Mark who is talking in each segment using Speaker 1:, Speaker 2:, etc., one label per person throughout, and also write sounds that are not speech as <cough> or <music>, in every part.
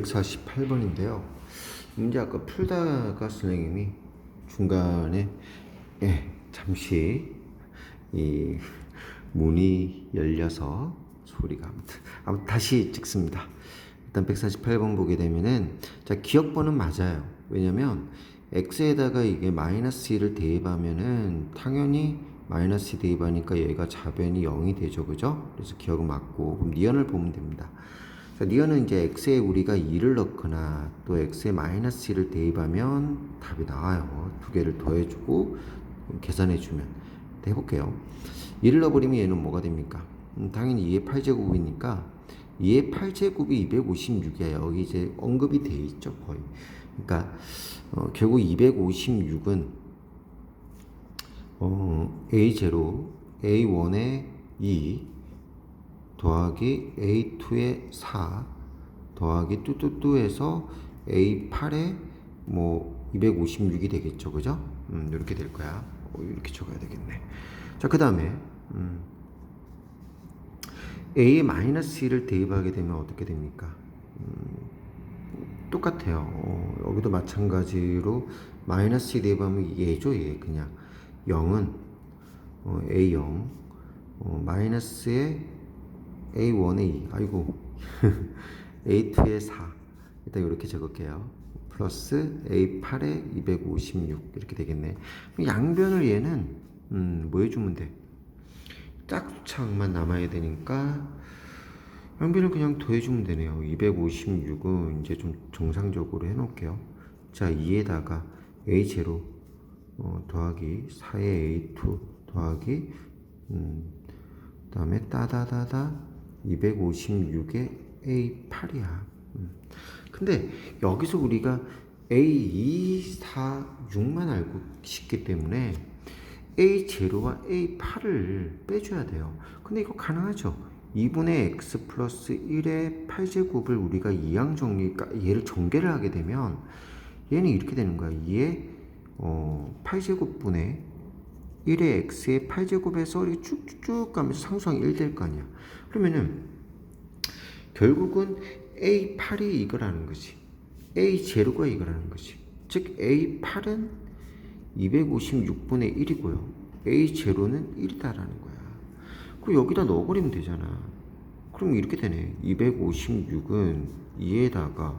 Speaker 1: 148번인데요. 문제 아까 풀다가 선생님이 중간에 예, 잠시 이 문이 열려서 소리가 아무튼 아무튼 다시 찍습니다. 일단 148번 보게 되면은 자 기억번은 맞아요. 왜냐면 x에다가 이게 마이너스 1을 대입하면은 당연히 마이너스 대입하니까 얘가 좌변이 0이 되죠. 그죠? 그래서 기억은 맞고 그럼 니언을 보면 됩니다. 자, 니언은 이제 x에 우리가 2를 넣거나 또 x에 마이너스 1을 대입하면 답이 나와요. 두 개를 더해주고 계산해주면 해볼게요. 1을 넣어버리면 얘는 뭐가 됩니까? 음, 당연히 2의 8제곱이니까 2의 8제곱이 256이야. 여기 이제 언급이 돼 있죠, 거의. 그러니까 어, 결국 256은 어, A0, A1의 2 더하기 A2의 4 더하기 뚜뚜뚜에서 A8의 뭐 256이 되겠죠, 그죠? 음, 이렇게 될 거야. 어, 이렇게 적어야 되겠네. 자, 그 다음에 음, A에 마이너스 1을 대입하게 되면 어떻게 됩니까? 음, 똑같아요. 어, 여기도 마찬가지로 마이너스 1 대입하면 얘죠, 얘 그냥 0은 어, A0 어, 마이너스에 A1에 2 아이고 <laughs> A2에 4 일단 이렇게 적을게요. 플러스 A8에 256 이렇게 되겠네. 양변을 얘는 음, 뭐 해주면 돼? 짝수창만 남아야 되니까 양변을 그냥 더해주면 되네요. 256은 이제 좀 정상적으로 해놓을게요. 자 2에다가 A0 어, 더하기 4의 A2 더하기 음, 그 다음에 따다다다 256의 A8이야. 음. 근데 여기서 우리가 A2, 4, 6만 알고 싶기 때문에 A0와 A8을 빼줘야 돼요. 근데 이거 가능하죠? 2분의 x 플러스 1의 8제곱을 우리가 이항 정리, 그러니까 얘를 전개를 하게 되면 얘는 이렇게 되는 거야. 2의 어, 8제곱분의 1의 x의 8제곱에서 이렇게 쭉쭉쭉 가면서 상수항 1될 거 아니야. 그러면은 결국은 A8이 이거라는 거지. A0가 이거라는 거지. 즉 A8은 256분의 1이고요. A0는 1이다라는 거야. 그럼 여기다 넣어버리면 되잖아. 그럼 이렇게 되네. 256은 2에다가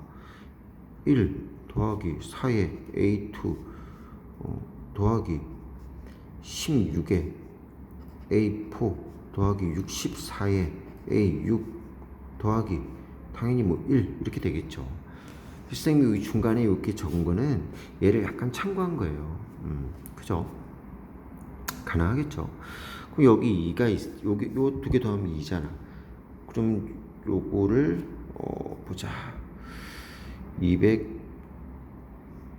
Speaker 1: 1 더하기 4의 A2 어, 더하기 16의 A4 더하기 64의 A6 더하기 당연히 뭐 1 이렇게 되겠죠. 선생님이 중간에 이렇게 적은 거는 얘를 약간 참고한 거예요. 음, 그죠? 가능하겠죠. 그럼 여기 2가 있, 여기 요 두 개 더하면 2잖아. 그럼 요거를 어, 보자. 200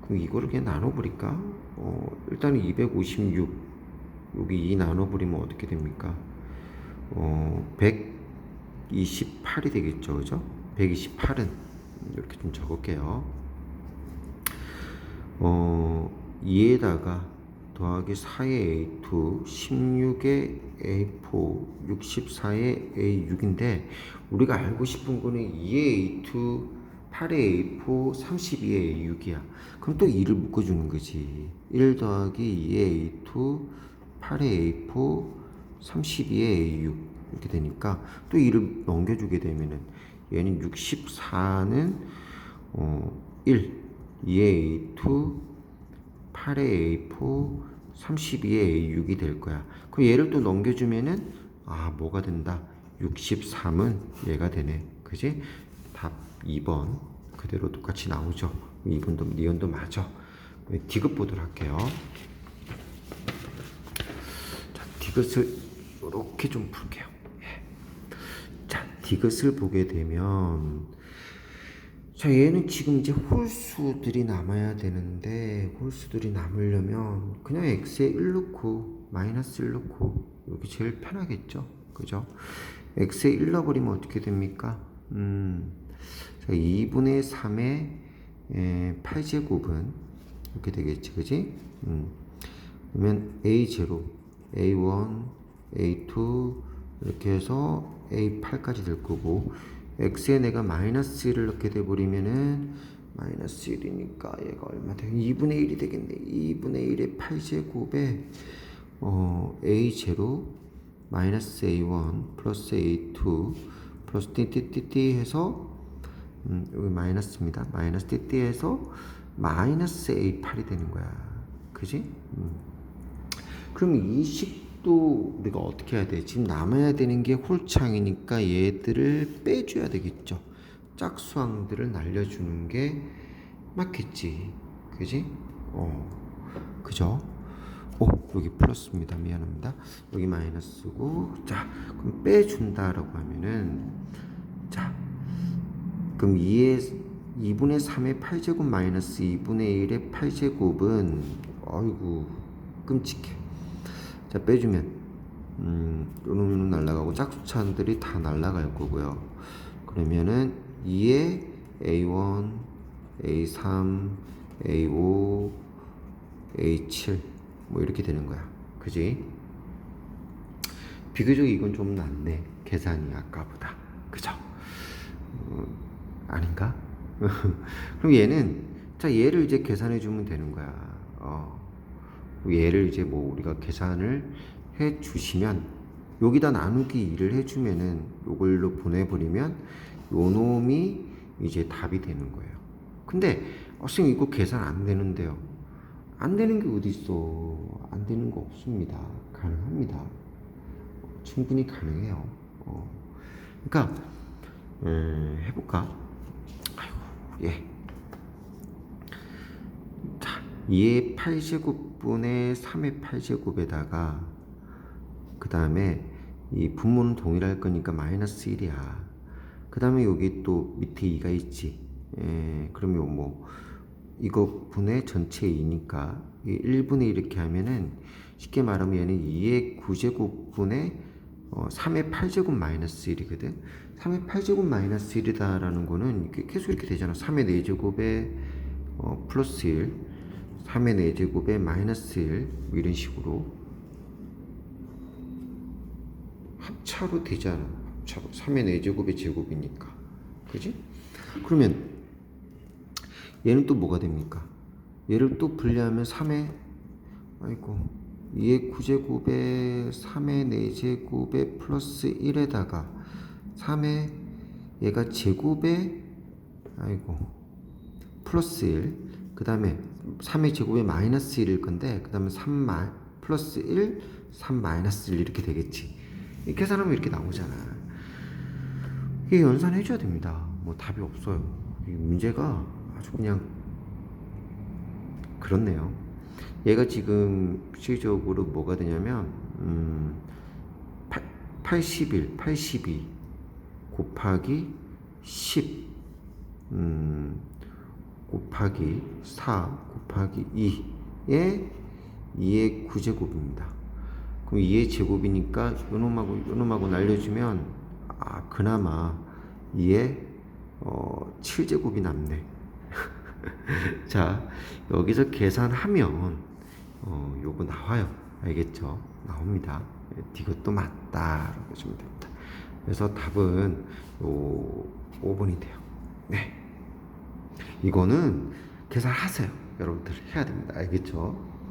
Speaker 1: 그럼 이거를 그냥 나눠버릴까? 어, 일단 256 여기 2 나눠버리면 어떻게 됩니까? 어, 128이 되겠죠, 그죠? 128은 이렇게 좀 적을게요. 어, 2에다가 더하기 4의 A2, 16의 A4, 64의 A6인데 우리가 알고 싶은 거는 2의 A2, 8의 A4, 32의 A6이야. 그럼 또 2를 묶어주는 거지. 1 더하기 2의 A2, 8의 A4, 32의 A6 이렇게 되니까 또 2를 넘겨주게 되면은 얘는 64는 어, 1, 2의 A2, 8의 A4, 32의 A6이 될 거야. 그 얘를 또 넘겨주면은 아 뭐가 된다. 63은 얘가 되네. 그지? 답 2번 그대로 똑같이 나오죠. 2번도 니언도 맞아. 디귿 보도록 할게요. 자, 디귿을 이렇게 좀 풀게요. 예. 자, 디귿을 보게 되면 자, 얘는 지금 이제 홀수들이 남아야 되는데 홀수들이 남으려면 그냥 x에 1 넣고 마이너스 1 넣고 여기 제일 편하겠죠. 그죠? x에 1 넣어버리면 어떻게 됩니까? 음, 자, 2분의 3의 에, 8제곱은 이렇게 되겠지. 그지? 음. 그러면 A0, A1, A2 이렇게 해서 A8까지 될 거고 x에 내가 마이너스 1을 넣게 돼버리면은 마이너스 1이니까 얘가 얼마 돼요? 2분의 1이 되겠네. 2분의 1의 8제곱에 어, a0 마이너스 a1 플러스 a2 플러스 띠띠띠띠 해서 음, 여기 마이너스입니다. 마이너스 띠띠 해서 마이너스 a8이 되는 거야. 그지? 음. 그럼 이 식 도 우리가 어떻게 해야 돼? 지금 남아야 되는 게 홀창이니까 얘들을 빼줘야 되겠죠. 짝수항들을 날려주는 게 맞겠지. 그지? 어, 그죠? 오, 여기 플러스입니다. 미안합니다. 여기 마이너스고, 자, 그럼 빼준다라고 하면은, 자, 그럼 2의 2분의 3의 8제곱 마이너스 2분의 1의 8제곱은 아이고 끔찍해. 자 빼주면 음 요놈은 날라가고 짝수차들이 다 날라갈 거고요. 그러면은 2의 A1, A3, A5, A7 뭐 이렇게 되는 거야. 그지? 비교적 이건 좀 낫네. 계산이 아까보다. 그죠? 어, 아닌가? <laughs> 그럼 얘는 자 얘를 이제 계산해 주면 되는 거야. 어. 얘를 이제 뭐 우리가 계산을 해 주시면 여기다 나누기 2를 해 주면은 요걸로 보내 버리면 요 놈이 이제 답이 되는 거예요. 근데 어, 선생님 이거 계산 안 되는데요. 안 되는 게 어디 있어? 안 되는 거 없습니다. 가능합니다. 충분히 가능해요. 어. 그러니까 음, 해볼까? 아이고, 예. 자, 2의 8제곱분의 3의 8제곱에다가 그 다음에 이 분모는 동일할 거니까 마이너스 1이야. 그 다음에 여기 또 밑에 2가 있지. 예, 그러면 뭐 이거 분의 전체 2니까 1분의 이렇게 하면은 쉽게 말하면 얘는 2의 9제곱분의 어, 3의 8제곱 마이너스 1이거든. 3의 8제곱 마이너스 1이다라는 거는 계속 이렇게 되잖아. 3의 4제곱에 어, 플러스 1, 3의 4제곱에 마이너스 1, 뭐 이런 식으로 합차로 되잖아. 합차로. 3의 4제곱의 제곱이니까. 그지? 그러면 얘는 또 뭐가 됩니까? 얘를 또 분리하면 3의 아이고 2의 9제곱에 3의 4제곱에 플러스 1에다가 3의 얘가 제곱에 아이고 플러스 1 그 다음에 3의 제곱에 마이너스 1일 건데 그 다음에 3 마, 플러스 1 3 마이너스 1 이렇게 되겠지. 이 계산하면 이렇게 나오잖아. 이게 연산해 줘야 됩니다. 뭐 답이 없어요. 이 문제가 아주 그냥 그렇네요. 얘가 지금 실질적으로 뭐가 되냐면 음, 8, 81, 82 곱하기 10 음, 곱하기 4 곱하기 2의 2의 9제곱입니다. 그럼 2의 제곱이니까 요놈하고 요놈하고 날려주면 아 그나마 2의 어, 7제곱이 남네. <laughs> 자 여기서 계산하면 어, 요거 나와요. 알겠죠? 나옵니다. 이것도 맞다라고 보시면 됩니다. 그래서 답은 요 5번이 돼요. 네. 이거는 계산하세요. 여러분들 해야 됩니다. 알겠죠?